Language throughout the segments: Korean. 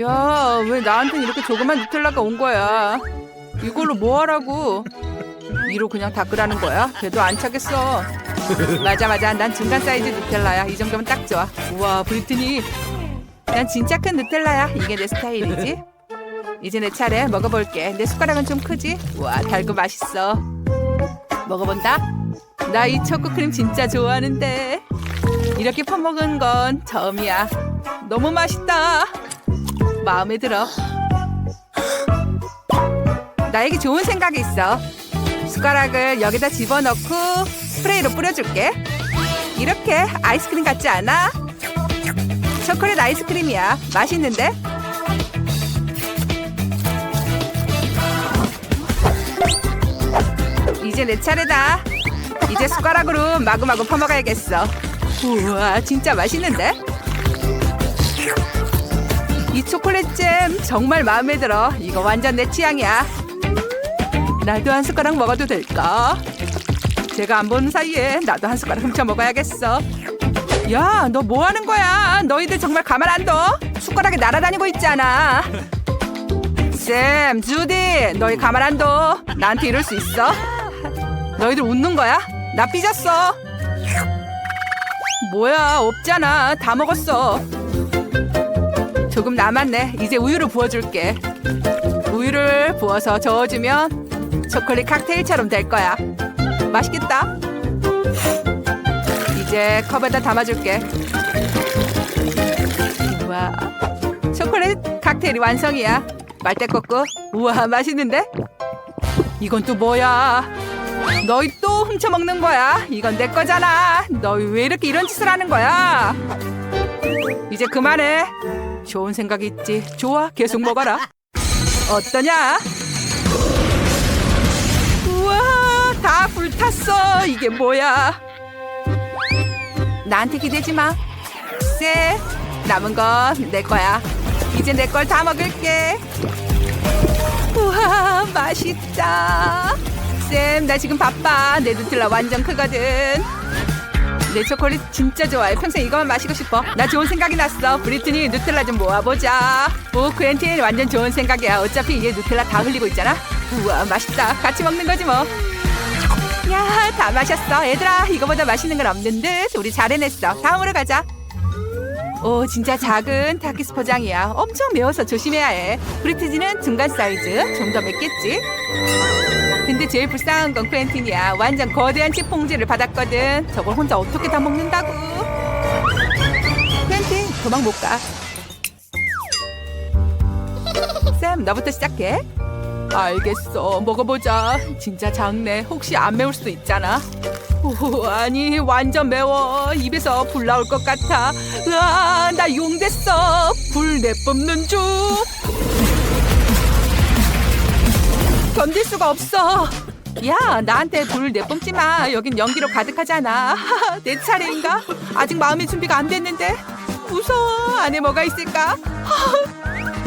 야, 왜 나한테 이렇게 조그만 누텔라가 온 거야? 이걸로 뭐 하라고? 이로 그냥 닦으라는 거야? 배도 안 차겠어. 맞아, 맞아. 난 중간 사이즈 누텔라야. 이 정도면 딱 좋아. 우와, 브리트니. 난 진짜 큰 누텔라야. 이게 내 스타일이지. 이제 내 차례 먹어볼게. 내 숟가락은 좀 크지? 우와, 달고 맛있어. 먹어본다. 나 이 초코 크림 진짜 좋아하는데. 이렇게 퍼먹은 건 처음이야. 너무 맛있다. 마음에 들어. 나에게 좋은 생각이 있어. 숟가락을 여기다 집어넣고 스프레이로 뿌려줄게. 이렇게 아이스크림 같지 않아? 초콜릿 아이스크림이야. 맛있는데? 이제 내 차례다. 이제 숟가락으로 마구마구 퍼먹어야겠어. 우와, 진짜 맛있는데? 이 초콜릿 잼 정말 마음에 들어. 이거 완전 내 취향이야. 나도 한 숟가락 먹어도 될까? 제가 안 보는 사이에 나도 한 숟가락 훔쳐 먹어야겠어. 야, 너 뭐 하는 거야? 너희들 정말 가만 안 둬? 숟가락이 날아다니고 있잖아. 쌤, 주디, 너희 가만 안 둬. 나한테 이럴 수 있어? 너희들 웃는 거야? 나 삐졌어. 뭐야, 없잖아. 다 먹었어. 조금 남았네. 이제 우유를 부어줄게. 우유를 부어서 저어주면 초콜릿 칵테일처럼 될 거야. 맛있겠다. 이제 컵에다 담아줄게. 우와, 초콜릿 칵테일이 완성이야. 빨대 꽂고. 우와, 맛있는데? 이건 또 뭐야? 너희 또 훔쳐 먹는 거야. 이건 내 거잖아. 너희 왜 이렇게 이런 짓을 하는 거야? 이제 그만해. 좋은 생각이 있지. 좋아, 계속 먹어라. 어떠냐? 우와, 다 불탔어. 이게 뭐야? 나한테 기대지 마. 쎄, 남은 건 내 거야. 이제 내 걸 다 먹을게. 우와, 맛있다. 쌤, 나 지금 바빠. 내 누텔라 완전 크거든. 내 초콜릿 진짜 좋아해. 평생 이거만 마시고 싶어. 나 좋은 생각이 났어. 브리트니 누텔라 좀 모아보자. 오, 그랜틴 완전 좋은 생각이야. 어차피 이제 누텔라 다 흘리고 있잖아. 우와, 맛있다. 같이 먹는 거지 뭐. 야, 다 마셨어. 얘들아, 이거보다 맛있는 건 없는 듯. 우리 잘 해냈어. 다음으로 가자. 오, 진짜 작은 타키스 포장이야. 엄청 매워서 조심해야 해. 브리트지는 중간 사이즈. 좀 더 맵겠지? 근데 제일 불쌍한 건 크렌틴이야. 완전 거대한 칩 봉지를 받았거든. 저걸 혼자 어떻게 다 먹는다고? 크렌틴, 도망 못 가. 쌤, 너부터 시작해. 알겠어. 먹어보자. 진짜 작네. 혹시 안 매울 수도 있잖아. 오, 아니, 완전 매워. 입에서 불 나올 것 같아. 으아, 나 용됐어. 불 내뿜는 중. 견딜 수가 없어. 야, 나한테 불 내뿜지 마. 여긴 연기로 가득하잖아. 내 차례인가? 아직 마음의 준비가 안 됐는데. 무서워. 안에 뭐가 있을까?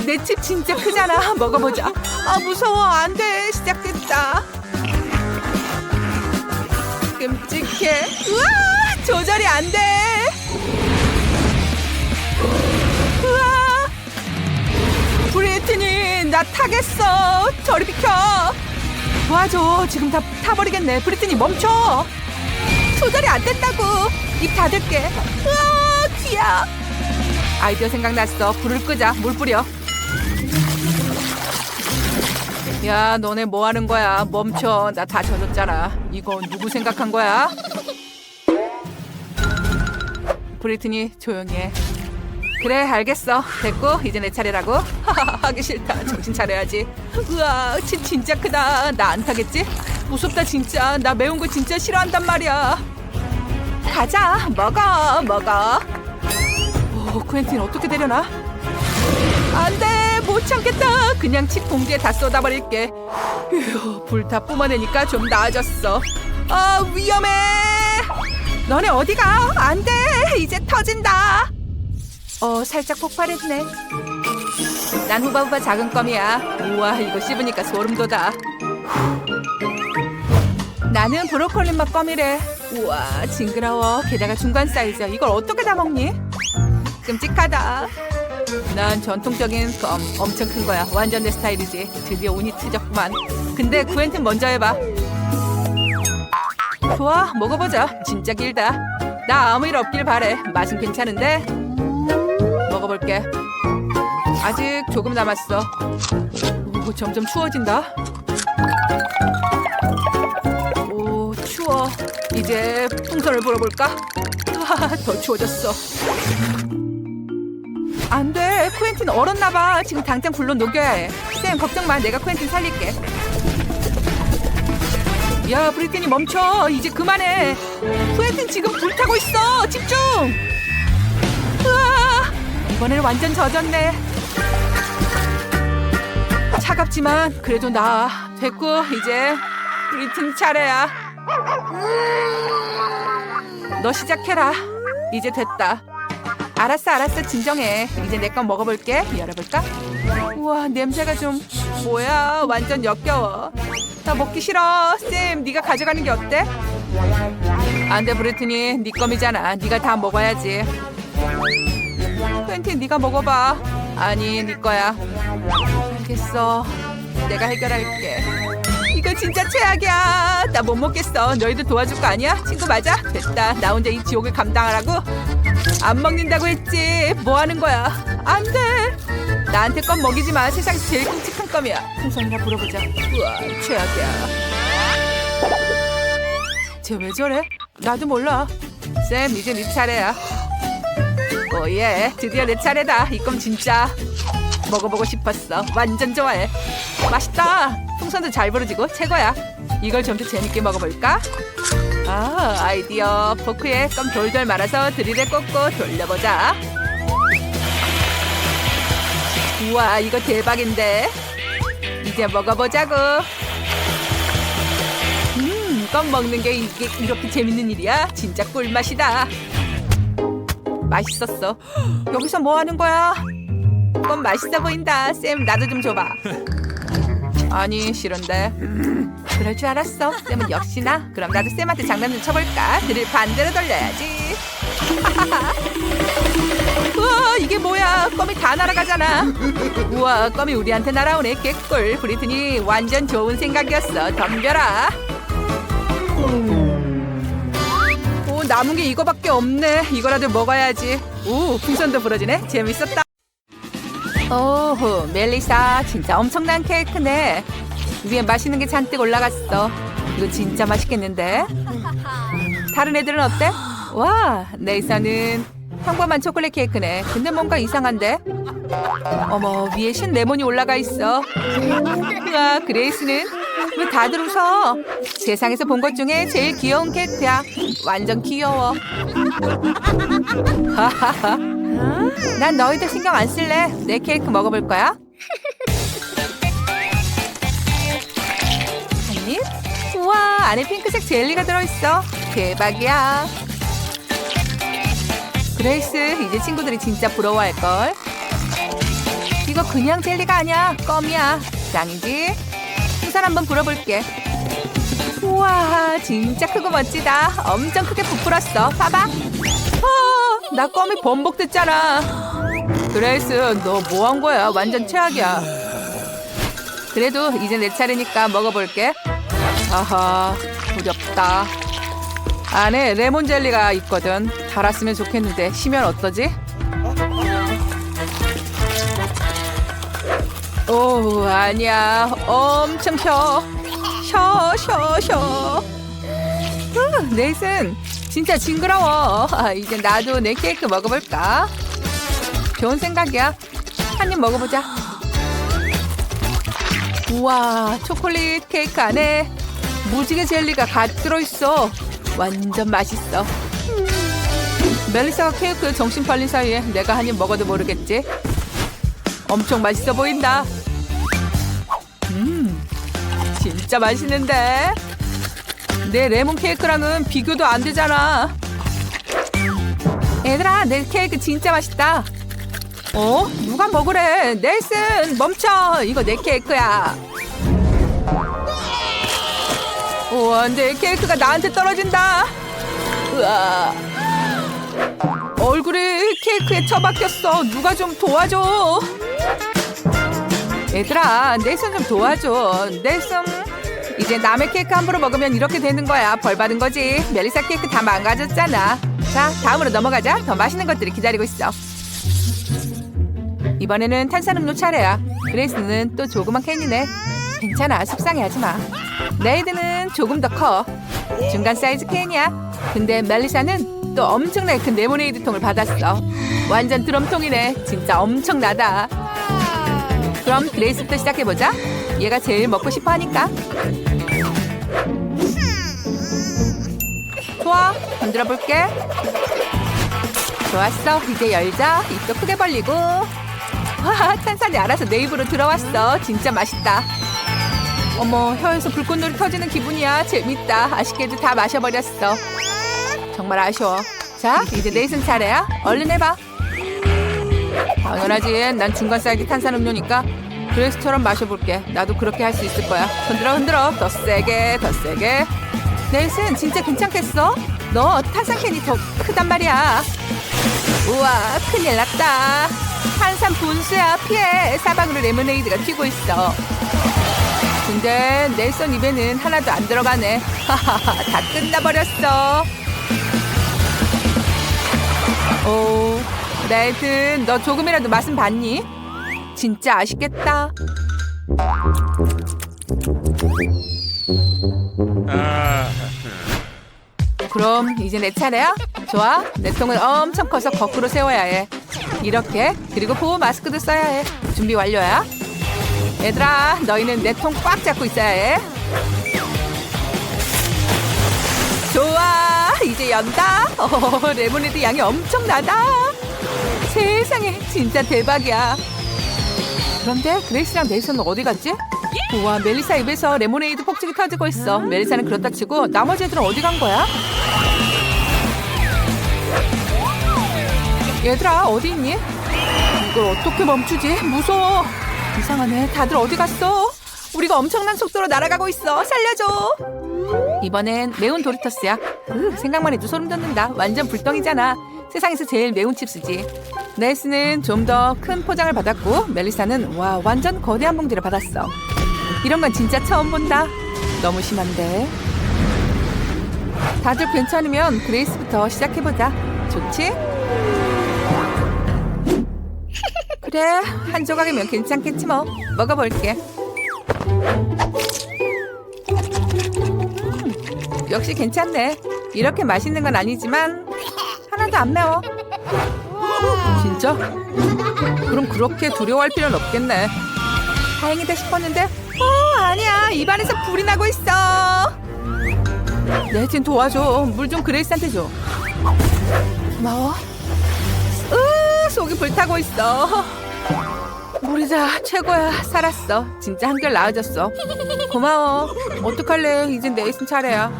내 칩 진짜 크잖아. 먹어보자. 아, 무서워. 안 돼. 시작됐다. 끔찍해. 우와! 조절이 안 돼. 우와! 브리트니, 나 타겠어. 저리 비켜. 도와줘. 지금 다 타버리겠네. 브리트니 멈춰. 조절이 안 된다고. 입 닫을게. 우와, 귀야. 아이디어 생각났어. 불을 끄자. 물 뿌려. 야, 너네 뭐 하는 거야? 멈춰. 나 다 젖었잖아. 이거 누구 생각한 거야? 브리트니 조용히 해. 그래, 알겠어. 됐고, 이제 내 차례라고? 하기 싫다. 정신 차려야지. 우와, 칩 진짜 크다. 나 안 타겠지? 무섭다, 진짜. 나 매운 거 진짜 싫어한단 말이야. 가자. 먹어, 먹어. 오, 쿠엔틴 어떻게 되려나? 안 돼, 못 참겠다. 그냥 칩 봉지에 다 쏟아버릴게. 휴, 불 다 뿜어내니까 좀 나아졌어. 아, 위험해. 너네 어디 가? 안 돼. 이제 터진다. 어, 살짝 폭발했네. 난 후바후바 작은 껌이야. 우와, 이거 씹으니까 소름 돋아. 나는 브로콜리 맛 껌이래. 우와, 징그러워. 게다가 중간 사이즈야. 이걸 어떻게 다 먹니? 끔찍하다. 난 전통적인 껌 엄청 큰 거야. 완전 내 스타일이지. 드디어 운이 트졌구만. 근데 구엔틴 먼저 해봐. 좋아, 먹어보자. 진짜 길다. 나 아무 일 없길 바래. 맛은 괜찮은데? 먹어볼게. 아직 조금 남았어. 오, 점점 추워진다. 오, 추워. 이제 풍선을 불어볼까? 아, 더 추워졌어. 안 돼. 쿠엔틴 얼었나 봐. 지금 당장 불로 녹여야 해. 쌤, 걱정 마. 내가 쿠엔틴 살릴게. 야, 브리트니 멈춰. 이제 그만해. 쿠엔틴 지금 불타고 있어. 집중! 으아! 이번에는 완전 젖었네. 차갑지만 그래도 나아. 됐고, 이제 브리튼 차례야. 너 시작해라. 이제 됐다. 알았어, 알았어. 진정해. 이제 내 건 먹어볼게. 열어볼까? 우와, 냄새가 좀 뭐야? 완전 역겨워. 나 먹기 싫어. 쌤, 네가 가져가는 게 어때? 안 돼, 브리트니. 네 껌이잖아. 네가 다 먹어야지. 퀸틴, 네가 먹어봐. 아니, 네 거야. 알겠어. 내가 해결할게. 이거 진짜 최악이야. 나 못 먹겠어. 너희도 도와줄 거 아니야? 친구 맞아? 됐다. 나 혼자 이 지옥을 감당하라고? 안 먹는다고 했지. 뭐 하는 거야? 안 돼. 나한테 껌 먹이지 마. 세상에서 제일 끔찍한 껌이야. 풍선이나 불어보자. 우와, 최악이야. 쟤 왜 저래? 나도 몰라. 쌤, 이제 네 차례야. 오예, 드디어 내 차례다. 이 껌 진짜 먹어보고 싶었어. 완전 좋아해. 맛있다. 풍선도 잘 부러지고 최고야. 이걸 좀 더 재밌게 먹어볼까? 아, 아이디어. 포크에 껌 돌돌 말아서 드릴에 꽂고 돌려보자. 우와, 이거 대박인데. 이제 먹어보자고. 음, 껌 먹는 게 이게 이렇게 재밌는 일이야? 진짜 꿀맛이다. 맛있었어. 여기서 뭐 하는 거야? 껌 맛있어 보인다. 쌤, 나도 좀 줘봐. 아니, 싫은데. 그럴 줄 알았어. 쌤은 역시나. 그럼 나도 쌤한테 장난 좀 쳐볼까? 드릴 반대로 돌려야지. 우와, 이게 뭐야? 껌이 다 날아가잖아. 우와, 껌이 우리한테 날아오네. 개꿀. 브리트니 완전 좋은 생각이었어. 덤벼라. 오, 남은 게 이거밖에 없네. 이거라도 먹어야지. 오, 풍선도 부러지네. 재밌었다. 오호, 멜리사 진짜 엄청난 케이크네. 위에 맛있는 게 잔뜩 올라갔어. 이거 진짜 맛있겠는데? 다른 애들은 어때? 와, 네이사는 평범한 초콜릿 케이크네. 근데 뭔가 이상한데? 어머, 위에 신 레몬이 올라가 있어. 우와, 그레이스는 왜 다들 웃어? 세상에서 본 것 중에 제일 귀여운 케이크야. 완전 귀여워. 하하하. 난 너희들 신경 안 쓸래. 내 케이크 먹어볼 거야. 한 입. 우와, 안에 핑크색 젤리가 들어있어. 대박이야. 그레이스, 이제 친구들이 진짜 부러워할걸. 이거 그냥 젤리가 아니야. 껌이야. 짱이지? 풍선 한번 불어볼게. 우와, 진짜 크고 멋지다. 엄청 크게 부풀었어. 봐봐. 아, 나 껌이 번복됐잖아. 그레이스, 너 뭐 한 거야? 완전 최악이야. 그래도 이제 내 차례니까 먹어볼게. 아하, 두렵다. 안에 레몬 젤리가 있거든. 달았으면 좋겠는데 시면 어떠지? 오, 아니야. 엄청 쉬어. 쉬어, 쉬어, 쉬어. 후, 네이슨, 진짜 징그러워. 아, 이제 나도 내 케이크 먹어볼까? 좋은 생각이야. 한 입 먹어보자. 우와, 초콜릿 케이크 안에 무지개 젤리가 가득 들어있어. 완전 맛있어. 멜리사가 케이크에 정신 팔린 사이에 내가 한 입 먹어도 모르겠지. 엄청 맛있어 보인다. 음, 진짜 맛있는데. 내 레몬 케이크랑은 비교도 안 되잖아. 얘들아, 내 케이크 진짜 맛있다. 어? 누가 먹으래? 넬슨, 멈춰. 이거 내 케이크야. 우와, 내 케이크가 나한테 떨어진다. 우와. 얼굴이 케이크에 처박혔어. 누가 좀 도와줘. 얘들아, 내손좀 도와줘. 내 손. 이제 남의 케이크 함부로 먹으면 이렇게 되는 거야. 벌 받은 거지. 멜리사 케이크 다 망가졌잖아. 자, 다음으로 넘어가자. 더 맛있는 것들이 기다리고 있어. 이번에는 탄산음료 차례야. 그레이스는 또 조그만 캔이네. 괜찮아, 속상해하지 마. 레이드는 조금 더 커. 중간 사이즈 캔이야. 근데 멜리사는 또 엄청나게 큰 레모네이드 통을 받았어. 완전 드럼통이네. 진짜 엄청나다. 그럼 그레이스부터 시작해보자. 얘가 제일 먹고 싶어 하니까. 좋아, 건드려 볼게. 좋았어. 이제 열자. 입도 크게 벌리고. 와, 탄산이 알아서 내 입으로 들어왔어. 진짜 맛있다. 어머, 혀에서 불꽃놀이 터지는 기분이야. 재밌다. 아쉽게도 다 마셔버렸어. 정말 아쉬워. 자, 이제 네이슨 차례야. 얼른 해봐. 당연하지. 난 중간 사이즈 탄산 음료니까 그레이스처럼 마셔볼게. 나도 그렇게 할 수 있을 거야. 흔들어 흔들어. 더 세게, 더 세게. 네이슨 진짜 괜찮겠어? 너 탄산캔이 더 크단 말이야. 우와, 큰일 났다. 탄산 분수야, 피해. 사방으로 레모네이드가 튀고 있어. 근데 넬슨 입에는 하나도 안 들어가네. 하하하, 다 끝나버렸어. 오, 레이튼, 너 조금이라도 맛은 봤니? 진짜 아쉽겠다. 그럼 이제 내 차례야? 좋아. 내 통은 엄청 커서 거꾸로 세워야 해. 이렇게. 그리고 보호 마스크도 써야 해. 준비 완료야. 얘들아, 너희는 내 통 꽉 잡고 있어야 해. 좋아. 이제 연다. 어, 레모네이드 양이 엄청나다. 세상에, 진짜 대박이야. 그런데 그레이스랑 네이슨은 어디 갔지? 우와, 멜리사 입에서 레모네이드 폭죽이 터지고 있어. 멜리사는 그렇다 치고 나머지 애들은 어디 간 거야? 얘들아, 어디 있니? 이걸 어떻게 멈추지? 무서워. 이상하네. 다들 어디 갔어? 우리가 엄청난 속도로 날아가고 있어. 살려줘. 이번엔 매운 도리토스야. 으, 생각만 해도 소름 돋는다. 완전 불덩이잖아. 세상에서 제일 매운 칩스지. 네스는 좀더 큰 포장을 받았고 멜리사는 와 완전 거대한 봉지를 받았어. 이런 건 진짜 처음 본다. 너무 심한데. 다들 괜찮으면 그레이스부터 시작해보자. 좋지? 그래 한 조각이면 괜찮겠지 뭐. 먹어볼게. 음, 역시 괜찮네. 이렇게 맛있는 건 아니지만 하나도 안 매워. 진짜? 그럼 그렇게 두려워할 필요는 없겠네. 다행이다 싶었는데, 어, 아니야. 입안에서 불이 나고 있어. 내진 도와줘. 물 좀 그레이스한테 줘. 고마워. 으, 속이 불타고 있어. 우리자 최고야. 살았어. 진짜 한결 나아졌어. 고마워. 어떡할래. 이젠 네이슨 차례야.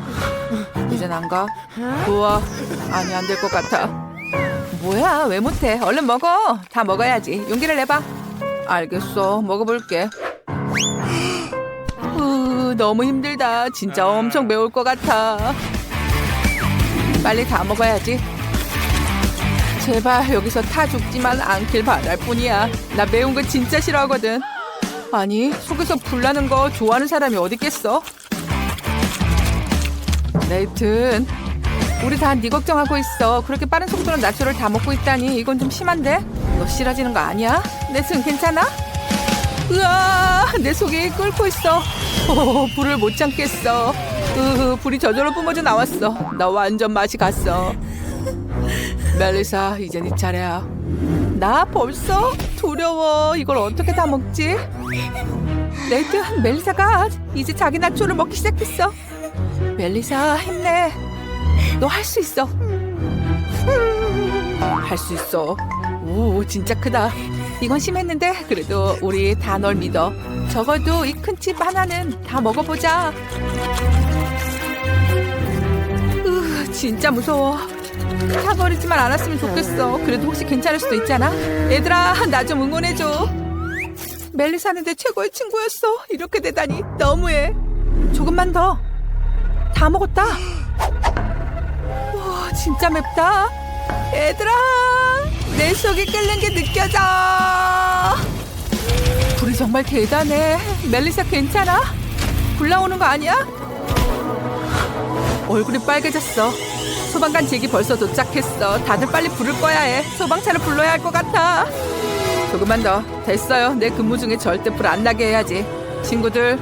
이젠 안 가. 좋아. 아니 안 될 것 같아. 뭐야 왜 못해? 얼른 먹어. 다 먹어야지. 용기를 내봐. 알겠어. 먹어볼게. 우, 너무 힘들다. 진짜 엄청 매울 것 같아. 빨리 다 먹어야지. 제발 여기서 타 죽지만 않길 바랄 뿐이야. 나 매운 거 진짜 싫어하거든. 아니 속에서 불 나는 거 좋아하는 사람이 어디 있겠어? 레이튼 우리 다 네 걱정하고 있어. 그렇게 빠른 속도로 나초를 다 먹고 있다니 이건 좀 심한데? 너 싫어지는 거 아니야? 내손 괜찮아? 으아, 내 속이 끓고 있어. 오, 불을 못 참겠어. 으, 불이 저절로 뿜어져 나왔어. 나 완전 맛이 갔어. 멜리사, 이제 네 차례야. 나 벌써 두려워. 이걸 어떻게 다 먹지? 레이트, 멜리사가 이제 자기 나초를 먹기 시작했어. 멜리사, 힘내. 너 할 수 있어. 할 수 있어. 오, 진짜 크다. 이건 심했는데 그래도 우리 다 널 믿어. 적어도 이 큰 칩 하나는 다 먹어보자. 으, 진짜 무서워. 타버리지만 않았으면 좋겠어. 그래도 혹시 괜찮을 수도 있잖아. 얘들아, 나 좀 응원해줘. 멜리사는 내 최고의 친구였어. 이렇게 되다니 너무해. 조금만 더. 다 먹었다. 와, 진짜 맵다. 얘들아, 내 속이 끓는 게 느껴져. 불이 정말 대단해. 멜리사 괜찮아? 불 나오는 거 아니야? 얼굴이 빨개졌어. 소방관 제기 벌써 도착했어. 다들 빨리 부를 거야 해. 소방차를 불러야 할 것 같아. 조금만 더. 됐어요. 내 근무 중에 절대 불 안 나게 해야지. 친구들,